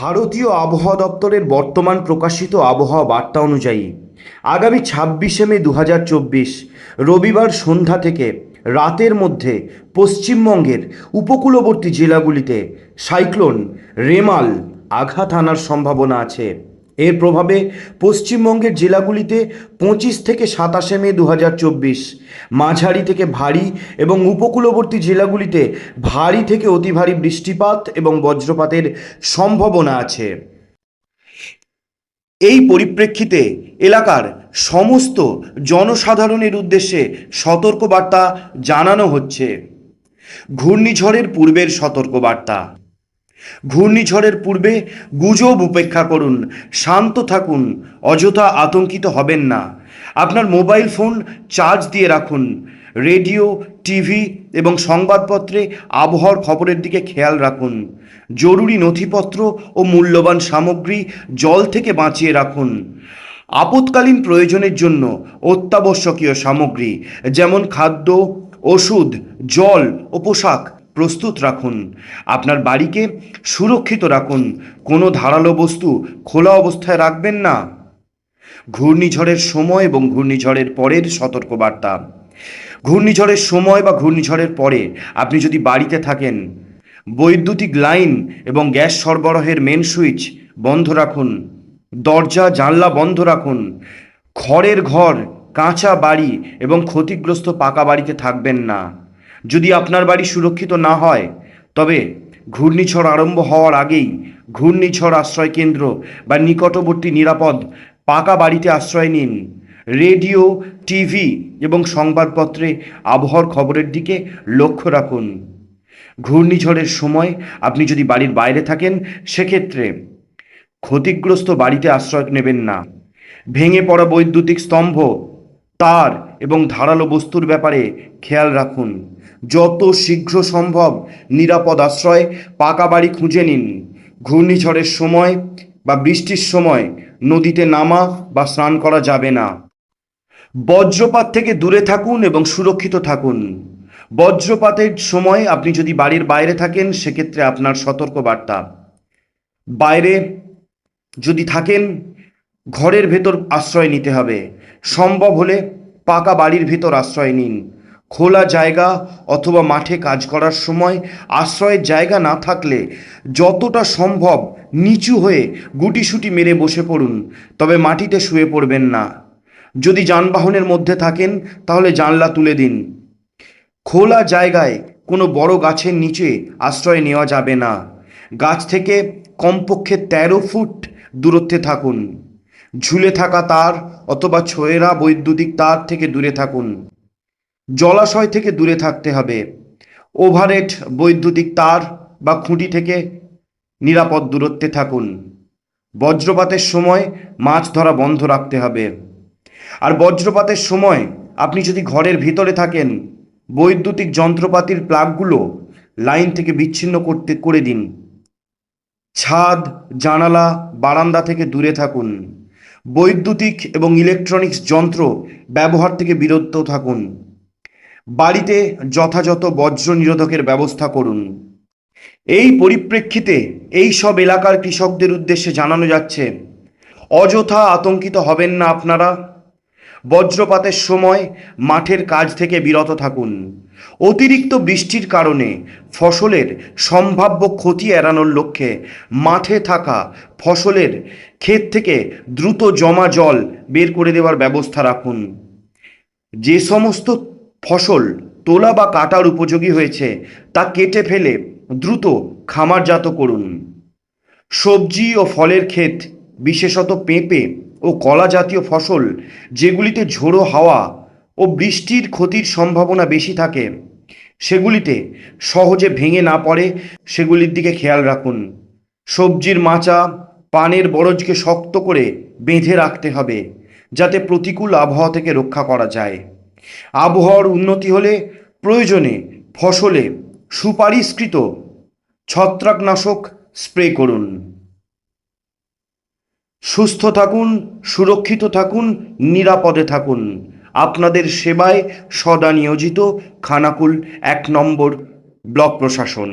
ভারতীয় আবহাওয়া দপ্তরের বর্তমান প্রকাশিত আবহাওয়া বার্তা অনুযায়ী, আগামী ছাব্বিশে মে দু হাজার চব্বিশ, রবিবার সন্ধ্যা থেকে রাতের মধ্যে পশ্চিমবঙ্গের উপকূলবর্তী জেলাগুলিতে সাইক্লোন, রেমাল আঘাত আনার সম্ভাবনা আছে। এর প্রভাবে পশ্চিমবঙ্গের জেলাগুলিতে পঁচিশ থেকে সাতাশে মে দু হাজার চব্বিশ, মাঝারি থেকে ভারী এবং উপকূলবর্তী জেলাগুলিতে ভারী থেকে অতি ভারী বৃষ্টিপাত এবং বজ্রপাতের সম্ভাবনা আছে। এই পরিপ্রেক্ষিতে এলাকার সমস্ত জনসাধারণের উদ্দেশ্যে সতর্কবার্তা জানানো হচ্ছে। ঘূর্ণিঝড়ের পূর্বের সতর্কবার্তা। ঘূর্ণিঝড়ের পূর্বে গুজব উপেক্ষা করুন, শান্ত থাকুন, অযথা আতঙ্কিত হবেন না। আপনার মোবাইল ফোন চার্জ দিয়ে রাখুন। রেডিও, টিভি এবং সংবাদপত্রে আবহাওয়ার খবরের দিকে খেয়াল রাখুন। জরুরি নথিপত্র ও মূল্যবান সামগ্রী জল থেকে বাঁচিয়ে রাখুন। আপৎকালীন প্রয়োজনের জন্য অত্যাবশ্যকীয় সামগ্রী, যেমন খাদ্য, ওষুধ, জল ও পোশাক প্রস্তুত রাখুন। আপনার বাড়িকে সুরক্ষিত রাখুন। কোনো ধারালো বস্তু খোলা অবস্থায় রাখবেন না। ঘূর্ণিঝড়ের সময় এবং ঘূর্ণিঝড়ের পরের সতর্কবার্তা। ঘূর্ণিঝড়ের সময় বা ঘূর্ণিঝড়ের পরে আপনি যদি বাড়িতে থাকেন, বৈদ্যুতিক লাইন এবং গ্যাস সরবরাহের মেন সুইচ বন্ধ রাখুন। দরজা, জানলা বন্ধ রাখুন। খড়ের ঘর, কাঁচা বাড়ি এবং ক্ষতিগ্রস্ত পাকা বাড়িতে থাকবেন না। যদি আপনার বাড়ি সুরক্ষিত না হয়, তবে ঘূর্ণিঝড় আরম্ভ হওয়ার আগেই ঘূর্ণিঝড় আশ্রয় কেন্দ্র বা নিকটবর্তী নিরাপদ পাকা বাড়িতে আশ্রয় নিন। রেডিও, টিভি এবং সংবাদপত্রে আবহাওয়ার খবরের দিকে লক্ষ্য রাখুন। ঘূর্ণিঝড়ের সময় আপনি যদি বাড়ির বাইরে থাকেন, সেক্ষেত্রে ক্ষতিগ্রস্ত বাড়িতে আশ্রয় নেবেন না। ভেঙে পড়া বৈদ্যুতিক স্তম্ভ, তার এবং ধারালো বস্তুর ব্যাপারে খেয়াল রাখুন। যত শীঘ্র সম্ভব নিরাপদ আশ্রয়, পাকা বাড়ি খুঁজে নিন। ঘূর্ণিঝড়ের সময় বা বৃষ্টির সময় নদীতে নামা বা স্নান করা যাবে না। বজ্রপাত থেকে দূরে থাকুন এবং সুরক্ষিত থাকুন। বজ্রপাতের সময় আপনি যদি বাড়ির বাইরে থাকেন, সেক্ষেত্রে আপনার সতর্ক বার্তা বাইরে যদি থাকেন, ঘরের ভেতর আশ্রয় নিতে হবে। সম্ভব হলে পাকা বাড়ির ভেতর আশ্রয় নিন। খোলা জায়গা অথবা মাঠে কাজ করার সময় আশ্রয়ের জায়গা না থাকলে যতটা সম্ভব নিচু হয়ে গুটিসুটি মেরে বসে পড়ুন, তবে মাটিতে শুয়ে পড়বেন না। যদি যানবাহনের মধ্যে থাকেন, তাহলে জানলা তুলে দিন। খোলা জায়গায় কোনো বড় গাছের নিচে আশ্রয় নেওয়া যাবে না। গাছ থেকে কমপক্ষে তেরো ফুট দূরত্বে থাকুন। ঝুলে থাকা তার অথবা ছোয়েরা বৈদ্যুতিক তার থেকে দূরে থাকুন। জলাশয় থেকে দূরে থাকতে হবে। ওভারেট বৈদ্যুতিক তার বা খুঁটি থেকে নিরাপদ দূরত্বে থাকুন। বজ্রপাতের সময় মাছ ধরা বন্ধ রাখতে হবে। আর বজ্রপাতের সময় আপনি যদি ঘরের ভিতরে থাকেন, বৈদ্যুতিক যন্ত্রপাতির প্লাগগুলো লাইন থেকে বিচ্ছিন্ন করতে, করে দিন। ছাদ, জানালা, বারান্দা থেকে দূরে থাকুন। বৈদ্যুতিক এবং ইলেকট্রনিক্স যন্ত্র ব্যবহার থেকে বিরত থাকুন। বাড়িতে যথাযথ বজ্র নিরোধকের ব্যবস্থা করুন। এই পরিপ্রেক্ষিতে এই সব এলাকার কৃষকদের উদ্দেশ্যে জানানো যাচ্ছে, অযথা আতঙ্কিত হবেন না আপনারা। বজ্রপাতের সময় মাঠের কাজ থেকে বিরত থাকুন। অতিরিক্ত বৃষ্টির কারণে ফসলের সম্ভাব্য ক্ষতি এড়ানোর লক্ষ্যে মাঠে থাকা ফসলের ক্ষেত থেকে দ্রুত জমা জল বের করে দেওয়ার ব্যবস্থা রাখুন। যে সমস্ত ফসল তোলা বা কাটার উপযোগী হয়েছে, তা কেটে ফেলে দ্রুত খামারজাত করুন। সবজি ও ফলের ক্ষেত, বিশেষত পেঁপে ও কলা জাতীয় ফসল, যেগুলিতে ঝোড়ো হাওয়া ও বৃষ্টির ক্ষতির সম্ভাবনা বেশি থাকে, সেগুলিতে সহজে ভেঙে না পড়ে, সেগুলির দিকে খেয়াল রাখুন। সবজির মাচা পানের বরজকে শক্ত করে বেঁধে রাখতে হবে, যাতে প্রতিকূল আবহাওয়া থেকে রক্ষা করা যায়। আবহাওয়ার উন্নতি হলে প্রয়োজনে ফসলে সুপারিশকৃত ছত্রাকনাশক স্প্রে করুন। সুস্থ থাকুন, সুরক্ষিত থাকুন, নিরাপদে থাকুন। আপনাদের সেবায় সদা নিয়োজিত খানাকুল এক নম্বর ব্লক প্রশাসন।